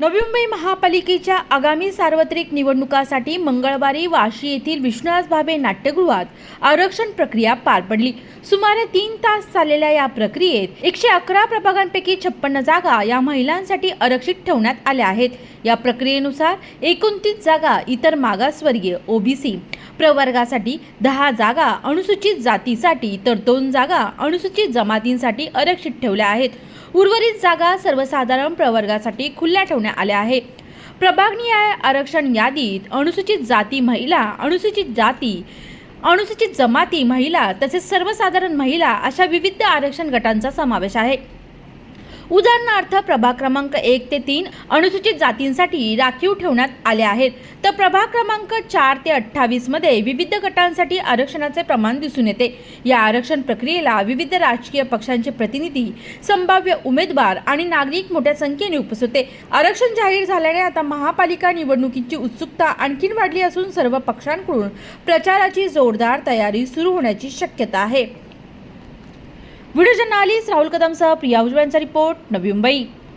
नवी मुंबई महापालिकेच्या आगामी सार्वत्रिक निवडणुकासाठी मंगळवारी वाशी येथील विश्वनाथ भावे नाट्यगृहात आरक्षण प्रक्रिया पार पडली. सुमारे तीन तास चाललेल्या या प्रक्रियेत एकशे अकरा प्रभागांपैकी छप्पन्न जागा या महिलांसाठी आरक्षित ठेवण्यात आल्या आहेत. या प्रक्रियेनुसार एकोणतीस जागा इतर मागासवर्गीय ओबीसी प्रवर्गासाठी दहा जागा अनुसूचित जातीसाठी तर दोन जागा अनुसूचित जमातींसाठी आरक्षित ठेवल्या आहेत. उर्वरित जागा सर्वसाधारण प्रवर्गासाठी खुल्या ठेवण्यात आल्या आहे प्रभागनिहाय आरक्षण यादीत अनुसूचित जाती महिला अनुसूचित जाती अनुसूचित जमाती महिला तसेच सर्वसाधारण महिला अशा विविध आरक्षण गटांचा समावेश आहे. उदाहरणार्थ प्रभाग क्रमांक एक ते तीन अनुसूचित जातींसाठी राखीव ठेवण्यात आले आहेत. तर प्रभाग क्रमांक चार ते अठ्ठावीसमध्ये विविध गटांसाठी आरक्षणाचे प्रमाण दिसून येते. या आरक्षण प्रक्रियेला विविध राजकीय पक्षांचे प्रतिनिधी संभाव्य उमेदवार आणि नागरिक मोठ्या संख्येने उपस्थित होते. आरक्षण जाहीर झाल्याने आता महापालिका निवडणुकीची उत्सुकता आणखीन वाढली असून सर्व पक्षांकडून प्रचाराची जोरदार तयारी सुरू होण्याची शक्यता आहे. व्हिडिओ जर्नालिस्ट राहुल कदमसह प्रिया उजव्यांचा रिपोर्ट नवी मुंबई.